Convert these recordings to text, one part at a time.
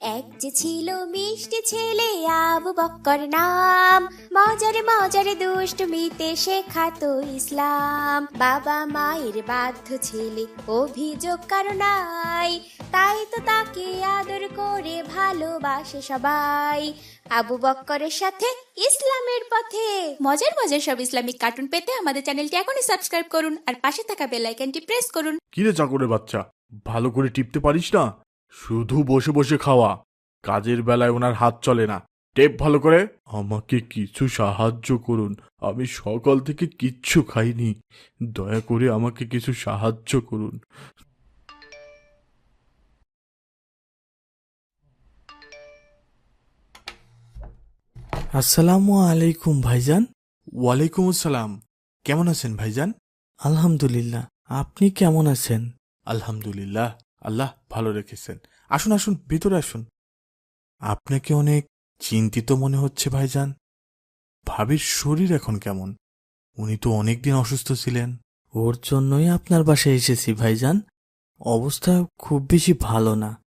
এক যে ছিল মিষ্টি ছেলে আবু বক্কর নাম। মজারে মজারে দুষ্টমিতে শেখাতো ইসলাম। বাবা মায়ের বাধ্য ছেলে অভিযোগ কারও নাই। তাই তো তাকে আদর করে ভালোবাসে সবাই। আবু বক্করের সাথে ইসলামের পথে। মজার মজার সব ইসলামিক কার্টুন পেতে আমাদের চ্যানেলটি এখনই সাবস্ক্রাইব করুন আর পাশে থাকা বেল আইকনটি প্রেস করুন। কিরে চাকরের বাচ্চা? ভালো করে টিপতে পারিস না? শুধু বসে বসে খাওয়া। কাজের বেলায় ওনার হাত চলে না। টেপ ভালো করে। আমাকে কিছু সাহায্য করুন। আমি সকাল থেকে কিচ্ছু খাইনি। দয়া করে আমাকে কিছু সাহায্য করুন। আসসালামু আলাইকুম ভাইজান। ওয়ালাইকুম আসসালাম। কেমন আছেন ভাইজান? আলহামদুলিল্লাহ। আপনি কেমন আছেন? আলহামদুলিল্লাহ। আল্লাহ ভালো রেখেছেন। আসুন আসুন, ভিতরে আসুন। আপনাকে অনেক চিন্তিত মনে হচ্ছে, ভাইজান। ভাবির শরীর এখন কেমন? উনি তো অনেকদিন অসুস্থ ছিলেন। ওর জন্যই আপনার বাসায় এসেছি, ভাইজান। অবস্থা খুব বেশি ভালো না।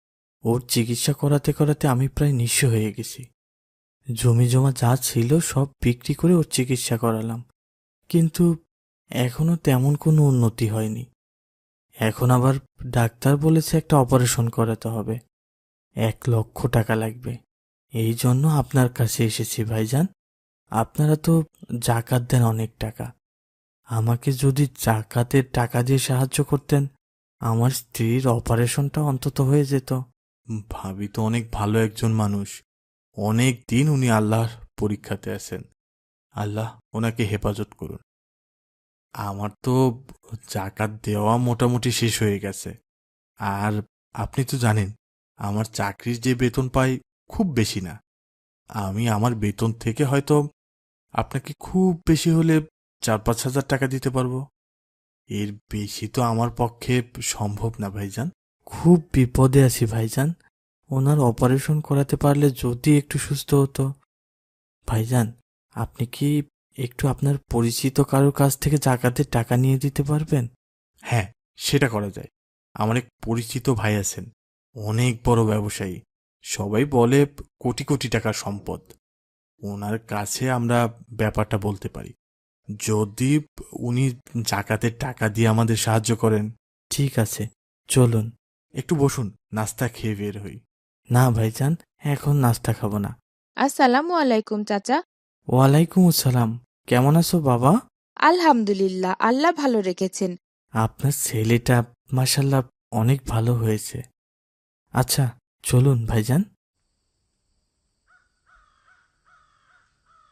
ওর চিকিৎসা করাতে করাতে আমি প্রায় নিঃস্ব হয়ে গেছি। জমি জমা যা ছিল সব বিক্রি করে ওর চিকিৎসা করালাম। কিন্তু এখনও তেমন কোনো উন্নতি হয়নি। এখন আবার ডাক্তার বলেছে একটা অপারেশন করাতে হবে। এক লক্ষ টাকা লাগবে। এই জন্য আপনার কাছে এসেছি, ভাইজান। আপনারা তো জাকাত দেন অনেক টাকা। আমাকে যদি জাকাতের টাকা দিয়ে সাহায্য করতেন, আমার স্ত্রীর অপারেশনটা অন্তত হয়ে যেত। ভাবি তো অনেক ভালো একজন মানুষ। অনেক দিন উনি আল্লাহর পরীক্ষাতে আছেন। আল্লাহ ওনাকে হেফাজত করুন। আমার তো জাকাত দেওয়া মোটামুটি শেষ হয়ে গেছে। আর আপনি তো জানেন, আমার চাকরির যে বেতন পাই খুব বেশি না। আমি আমার বেতন থেকে হয়তো আপনাকে খুব বেশি হলে চার পাঁচ হাজার টাকা দিতে পারব। এর বেশি তো আমার পক্ষে সম্ভব না, ভাইজান। খুব বিপদে আছি, ভাইজান। ওনার অপারেশন করাতে পারলে যদি একটু সুস্থ হতো। ভাইজান, আপনি কি একটু আপনার পরিচিত কারোর কাছ থেকে জাকাতের টাকা নিয়ে দিতে পারবেন? হ্যাঁ সেটা করা যায়। আমার এক পরিচিত ভাই আছেন অনেক বড় ব্যবসায়ী। সবাই বলে কোটি কোটি টাকার সম্পদ। ওনার কাছে আমরা ব্যাপারটা বলতে পারি। যদি উনি জাকাতের টাকা দিয়ে আমাদের সাহায্য করেন। ঠিক আছে চলুন। একটু বসুন নাস্তা খেয়ে বের হই। না ভাই ভাইজান এখন নাস্তা খাব না। আসসালামু আলাইকুম চাচা। ওয়ালাইকুম আসসালাম। কেমন আছো বাবা? আলহামদুলিল্লাহ আল্লাহ ভালো রেখেছেন। আপনার ছেলেটা মাসাল্লাহ অনেক ভালো হয়েছে। আচ্ছা চলুন ভাইজান।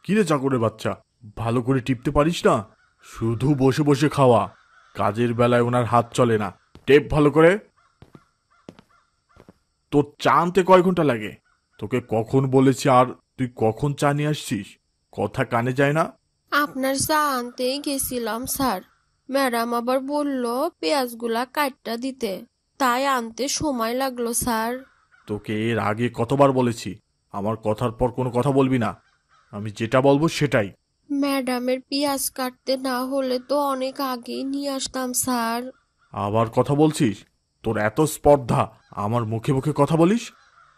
কিরে চাকরের বাচ্চা ভালো করে টিপতে পারিস না? শুধু বসে বসে খাওয়া কাজের বেলায় ওনার হাত চলে না। টেপ ভালো করে। তোর চা আনতে কয় ঘণ্টা লাগে? তোকে কখন বলেছি আর তুই কখন চা নিয়ে আসছিস? কথা কানে যায় না? আপনার চা আনতে গেছিলাম স্যার। ম্যাডাম আবার বলল পেঁয়াজগুলা কাটটা দিতে। তাই আনতে সময় লাগল স্যার। তোকে এর আগে কতবার বলেছি আমার কথার পর কোনো কথা বলবি না। আমি যেটা বলব সেটাই। ম্যাডামের পেঁয়াজ কাটতে না হলে তো অনেক আগেই নিয়ে আসতাম স্যার। আবার কথা বলছিস? তোর এত স্পর্ধা আমার মুখে মুখে কথা বলিস?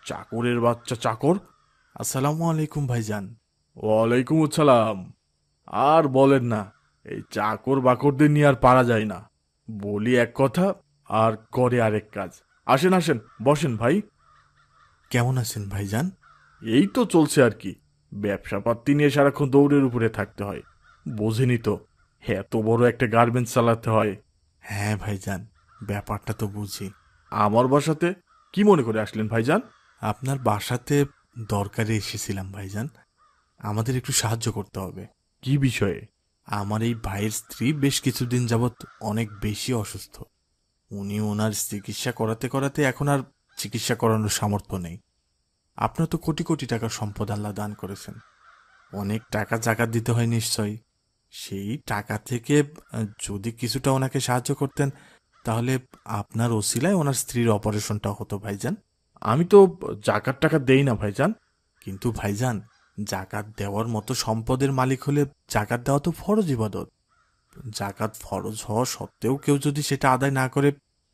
চাকরের বাচ্চা চাকর? আসসালামু আলাইকুম ভাইজান। ওয়ালাইকুম আসসালাম। আর বলেন না এই চাকর বাকরদের নিয়ে আর পারা যায় না। বলি এক কথা আর করে আরেক কাজ। আসেন আসেন বসেন ভাই। কেমন আছেন ভাইজান? এই তো চলছে আর কি। ব্যবসা পাত্তি নিয়ে সারাক্ষণ দৌড়ের উপরে থাকতে হয়। বোঝেনি তো এত বড় একটা গার্মেন্টস চালাতে হয়। হ্যাঁ ভাইজান ব্যাপারটা তো বুঝি। আমার বাসাতে কি মনে করে আসলেন ভাইজান? আপনার বাসাতে দরকারে এসেছিলাম ভাইজান। আমাদের একটু সাহায্য করতে হবে। কি বিষয়ে? আমার এই ভাইয়ের স্ত্রী বেশ কিছুদিন যাবৎ অনেক বেশি অসুস্থ। উনি ওনার চিকিৎসা করাতে করাতে এখন আর চিকিৎসা করানোর সামর্থ্য নেই। আপনার তো কোটি কোটি টাকার সম্পদ আল্লাহ দান করেছেন। অনেক টাকা জাকাত দিতে হয় নিশ্চয়ই। সেই টাকা থেকে যদি কিছুটা ওনাকে সাহায্য করতেন, তাহলে আপনার ওসিলায় ওনার স্ত্রীর অপারেশনটা হতো, ভাইজান। আমি তো জাকাত টাকা দেই না, ভাইজান। কিন্তু, ভাইজান জাকাত দেওয়ার মতো সম্পদের মালিক হলে জাকাত দেওয়া তো ফরজ ইবাদত। জাকাত ফরজ হওয়া সত্ত্বেও কেউ যদি সেটা আদায় না করে,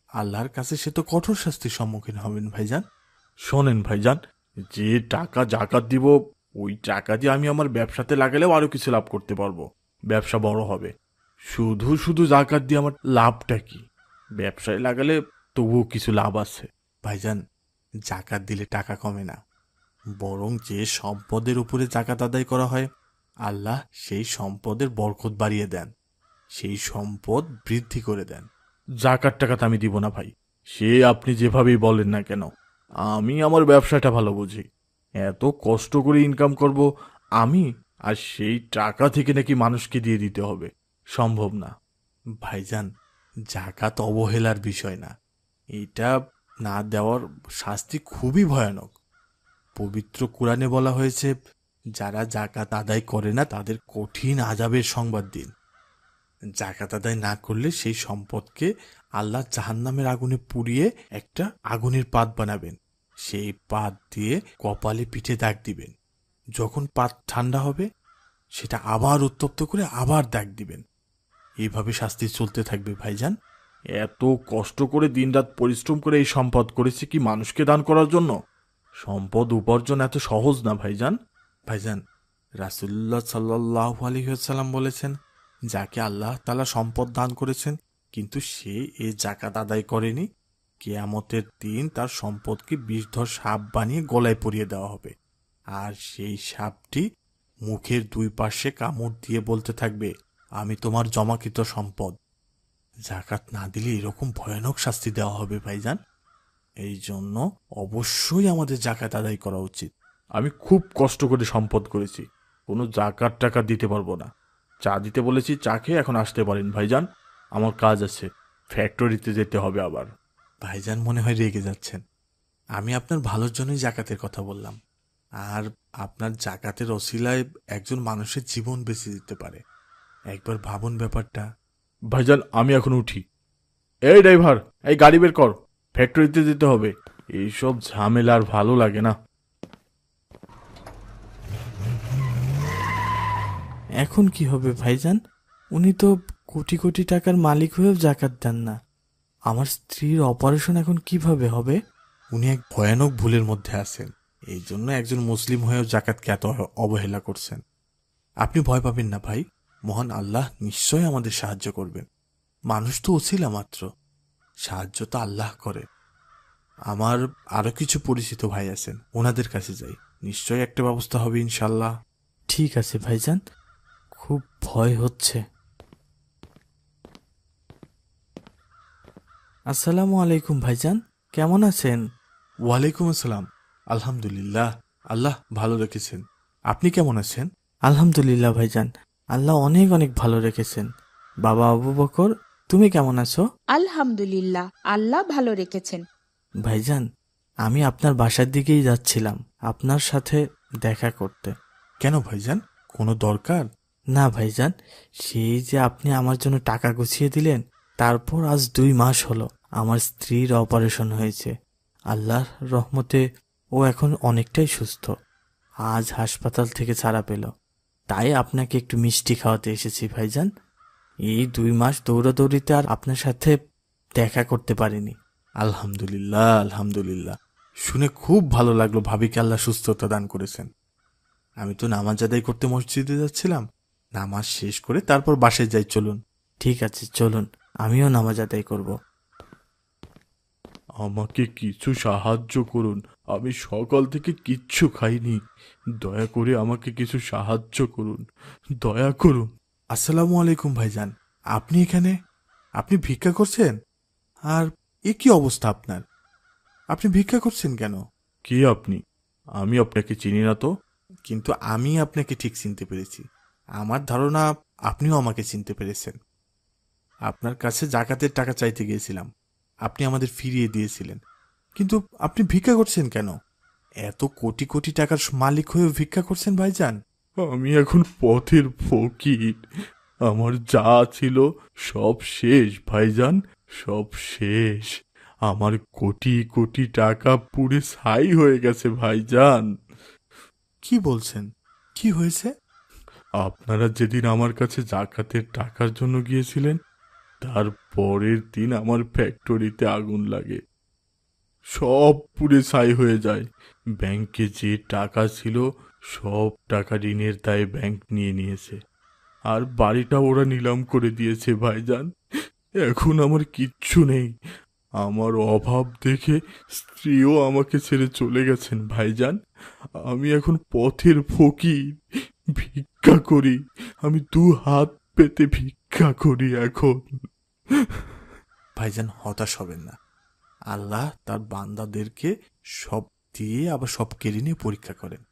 আল্লাহর কাছে সে তো কঠোর শাস্তির সম্মুখীন হবেন ভাইজান। শোনেন ভাইজান, যে টাকা জাকাত দিব, ওই টাকা দিয়ে আমি আমার ব্যবসাতে লাগালেও আরও কিছু লাভ করতে পারব। ব্যবসা বড় হবে। শুধু শুধু জাকাত দিয়ে আমার লাভটা কি? ব্যবসায় লাগালে তবুও কিছু লাভ আছে। ভাইজান, জাকাত দিলে টাকা কমে না। বরং যে সম্পদের উপরে জাকাত আদায় করা হয়, আল্লাহ সেই সম্পদের বরকত বাড়িয়ে দেন। সেই সম্পদ বৃদ্ধি করে দেন। জাকাত টাকা আমি দিব না ভাই। সে আপনি যেভাবেই বলেন না কেন, আমি আমার ব্যবসাটা ভালো বুঝি। এত কষ্ট করে ইনকাম করব আমি, আর সেই টাকা থেকে নাকি মানুষকে দিয়ে দিতে হবে। সম্ভব না। ভাইজান, জাকাত অবহেলার বিষয় না। এটা না দেওয়ার শাস্তি খুবই ভয়ানক। পবিত্র কোরআনে বলা হয়েছে, যারা জাকাত আদায় করে না, তাদের কঠিন আজাবের সংবাদ দিন। জাকাত আদায় না করলে সেই সম্পদকে আল্লাহ জাহান্নামের আগুনে পুড়িয়ে একটা আগুনের পাত বানাবেন। সেই পাত দিয়ে কপালে পিঠে দাগ দিবেন। যখন পাত ঠান্ডা হবে, সেটা আবার উত্তপ্ত করে আবার দাগ দিবেন। এইভাবে শাস্তি চলতে থাকবে ভাইজান। এত কষ্ট করে দিনরাত পরিশ্রম করে এই সম্পদ করেছি কি মানুষকে দান করার জন্য? সম্পদ উপার্জন এত সহজ না, ভাইজান। ভাইজান রাসুল্লাহ সাল্লাহ আলহিহাল্লাম বলেছেন, যাকে আল্লাহ তালা সম্পদ দান করেছেন, কিন্তু সে এ জাকাত আদায় করেনি। কেয়ামতের দিন তার সম্পদকে বিষধর সাপ বানিয়ে গলায় পরিয়ে দেওয়া হবে। আর সেই সাপটি মুখের দুই পাশে কামড় দিয়ে বলতে থাকবে, আমি তোমার জমাকৃত সম্পদ। জাকাত না দিলে এরকম ভয়ানক শাস্তি দেওয়া হবে, ভাইজান। এই জন্য অবশ্যই আমাদের জাকাত আদায় করা উচিত। আমি খুব কষ্ট করে সম্পদ করেছি। কোনো জাকাত টাকা দিতে পারব না। চা দিতে বলেছি চা খেয়ে এখন আসতে পারেন ভাইজান। আমার কাজ আছে ফ্যাক্টরিতে যেতে হবে আবার। ভাইজান মনে হয় রেগে যাচ্ছেন। আমি আপনার ভালোর জন্যই জাকাতের কথা বললাম। আর আপনার জাকাতের অশিলায় একজন মানুষের জীবন বেঁচে দিতে পারে। একবার ভাবুন ব্যাপারটা। ভাইজান আমি এখন উঠি। এই ড্রাইভার এই গাড়ি বের কর। ফ্যাক্টরিতে যেতে হবে। এইসব ঝামেলা আর ভালো লাগে না। এখন কি হবে ভাইজান? উনি তো কোটি কোটি টাকার মালিক হয়েও জাকাত দেন না। আমার স্ত্রীর অপারেশন এখন কীভাবে হবে? উনি এক ভয়ানক ভুলের মধ্যে আছেন। এই জন্য একজন মুসলিম হয়েও জাকাতকে এত অবহেলা করছেন। আপনি ভয় পাবেন না ভাই। মহান আল্লাহ নিশ্চয় আমাদের সাহায্য করবেন। মানুষ তো ওছিলা মাত্র। সাহায্য তো আল্লাহ করে। আমার আরও কিছু পরিচিত ভাই আছেন ওনাদের কাছে যাই। নিশ্চয়ই একটা ব্যবস্থা হবে ইনশাল্লাহ। ঠিক আছে ভাইজান খুব ভয় হচ্ছে। আসসালামু আলাইকুম ভাইজান কেমন আছেন? ওয়ালাইকুম আসসালাম। আলহামদুলিল্লাহ আল্লাহ ভালো রেখেছেন। আপনি কেমন আছেন? আলহামদুলিল্লাহ ভাইজান আল্লাহ অনেক অনেক ভালো রেখেছেন। বাবা আবু বকর তুমি কেমন আছো? আলহামদুলিল্লাহ আল্লাহ ভালো রেখেছেন। ভাইজান আমি আপনার বাসার দিকেই যাচ্ছিলাম আপনার সাথে দেখা করতে। কেন ভাইজান? কোনো দরকার? না ভাইজান সেই যে আপনি আমার জন্য টাকা গুছিয়ে দিলেন তারপর আজ দুই মাস হলো আমার স্ত্রীর অপারেশন হয়েছে। আল্লাহর রহমতে ও এখন অনেকটাই সুস্থ। আজ হাসপাতাল থেকে ছাড়া পেল। তাই আপনাকে একটু মিষ্টি খাওয়াতে এসেছি ভাইজান। এই দুই মাস দৌড়াদৌড়িতে আর আপনার সাথে দেখা করতে পারিনি। আলহামদুলিল্লাহ আলহামদুলিল্লাহ। শুনে খুব ভালো লাগল ভাবিকে আল্লাহ সুস্থতা দান করেছেন। আমি তো নামাজ আদায় করতে মসজিদে যাচ্ছিলাম। নামাজ শেষ করে তারপর বাসে যাই, চলুন। ঠিক আছে, চলুন। আমিও নামাজ আদায় করব। আমাকে কিছু সাহায্য করুন। আমি সকাল থেকে কিচ্ছু খাইনি। দয়া করে আমাকে কিছু সাহায্য করুন। দয়া করুন। আসসালামু আলাইকুম ভাইজান আপনি এখানে? আপনি ভিক্ষা করছেন? আর এ কি অবস্থা আপনার? আপনি ভিক্ষা করছেন কেন? কি আপনি? আমি আপনাকে চিনি না তো। কিন্তু আমি আপনাকে ঠিক চিনতে পেরেছি। আমার ধারণা আপনিও আমাকে চিনতে পেরেছেন। আপনার কাছে জাকাতের টাকা চাইতে গিয়েছিলাম। আপনি আমাদের ফিরিয়ে দিয়েছিলেন। কিন্তু আপনি ভিক্ষা করছেন কেন? এত কোটি কোটি টাকার মালিক হয়েও ভিক্ষা করছেন ভাইজান। আমি এখন পথের ফকির। আমার যা ছিল সব শেষ ভাইজান সব শেষ। আমার কোটি কোটি টাকা পুড়ে ছাই হয়ে গেছে ভাইজান। কি বলছেন? কি হয়েছে? আপনারা যেদিন আমার কাছে জাকাতের টাকার জন্য গিয়েছিলেন তার পরের দিন আমার ফ্যাক্টরিতে আগুন লাগে। সব পুড়ে ছাই হয়ে যায়। ব্যাংকে যে টাকা ছিল সব টাকা ঋণের দায়ে ব্যাংক নিয়ে নিয়েছে। আর বাড়িটা ওরা নিলাম করে দিয়েছে, ভাইজান। এখন আমার কিচ্ছু নেই। আমার অভাব দেখে স্ত্রীও আমাকে ছেড়ে চলে গেছেন, ভাইজান। আমি এখন পথের ফকির, ভিক্ষা করি। আমি দু হাত পেতে ভিক্ষা করি এখন। ভাইজান, হতাশ হবেন না। আল্লাহ তার বান্দাদেরকে সব দিয়ে আবার সব কেড়ে নিয়ে পরীক্ষা করেন।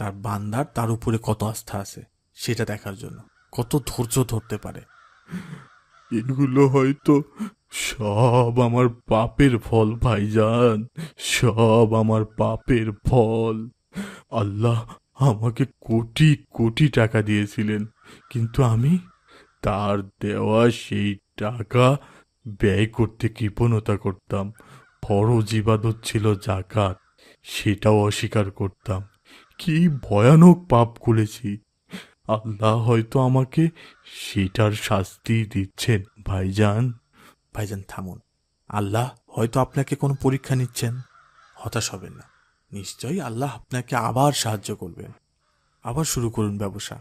তার বান্দার তার উপরে কত আস্থা আছে সেটা দেখার জন্য। কত ধৈর্য ধরতে পারে। এগুলো হয়তো সব আমার পাপের ফল, ভাইজান। সব আমার পাপের ফল। আল্লাহ আমাকে কোটি কোটি টাকা দিয়েছিলেন, কিন্তু আমি তার দেওয়া সেই টাকা ব্যয় করতে কৃপণতা করতাম। ফরজ ইবাদত ছিল জাকাত, সেটাও অস্বীকার করতাম। কি ভয়ানক পাপ করেছি। আল্লাহ হয়তো আমাকে সেটার শাস্তি দিচ্ছেন, ভাইজান। ভাইজান, থামুন। আল্লাহ হয়তো আপনাকে কোনো পরীক্ষা নিচ্ছেন। হতাশ হবেন না। নিশ্চয়ই আল্লাহ আপনাকে আবার সাহায্য করবেন। আবার শুরু করুন ব্যবসা।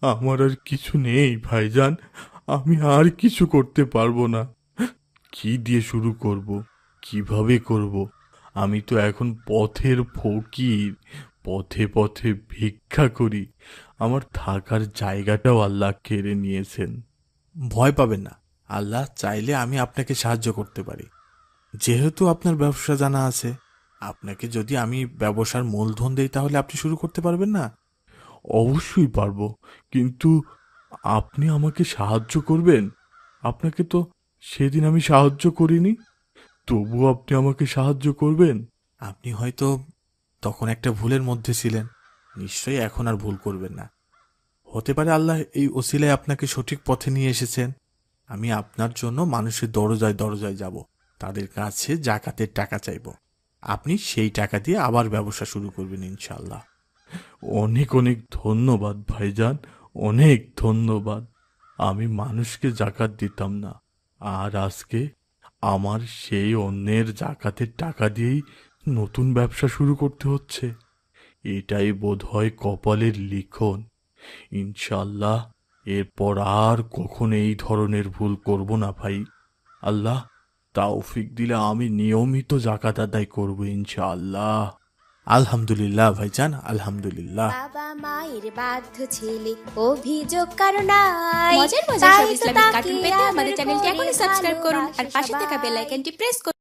আমার আর কিছু নেই, ভাইজান। আমি আর কিছু করতে পারব না। কি দিয়ে শুরু করব? কীভাবে করব? আমি তো এখন পথের ফকির। পথে পথে ভিক্ষা করি। আমার থাকার জায়গাটাও আল্লাহ কেড়ে নিয়েছেন। ভয় পাবেন না। আল্লাহ চাইলে আমি আপনাকে সাহায্য করতে পারি। যেহেতু আপনার ব্যবসা জানা আছে, আপনাকে যদি আমি ব্যবসার মূলধন দেই তাহলে আপনি শুরু করতে পারবেন না? অবশ্যই পারব, কিন্তু আপনি আমাকে সাহায্য করবেন? আপনাকে তো সেদিন আমি সাহায্য করিনি। তবুও আপনি আমাকে সাহায্য করবেন? আপনি হয়তো তখন একটা ভুলের মধ্যে ছিলেন। নিশ্চয়ই এখন আর ভুল করবেন না। হতে পারে আল্লাহ এই ওসিলায় আপনাকে সঠিক পথে নিয়ে এসেছেন। আমি আপনার জন্য মানুষের দরজায় দরজায় যাব। তাদের কাছে জাকাতের টাকা চাইব। আপনি সেই টাকা দিয়ে আবার ব্যবসা শুরু করবেন ইনশাল্লাহ অনেক অনেক ধন্যবাদ ভাইজান। অনেক ধন্যবাদ। আমি মানুষকে জাকাত দিতাম না। আর আজকে আমার সেই অন্যের জাকাতের টাকা দিয়েই নতুন ব্যবসা শুরু করতে হচ্ছে। এটাই বোধহয় কপালের লিখন। ইনশাল্লাহ এরপর আর কখনো এই ধরনের ভুল করব না ভাই। আল্লাহ তাওফিক দিলে আমি নিয়মিত জাকাত আদায় করব ইনশাআল্লাহ। আলহামদুলিল্লাহ ভাইজান আলহামদুলিল্লাহ। বাবা মায়ের বাধ্য ছেলে অভিযোগ মজার মজার সব ইসলামিক কার্টুন পেতে আমাদের চ্যানেলটি এখনই সাবস্ক্রাইব করুন। আর পাশে থাকা বেল আইকনটি প্রেস করুন।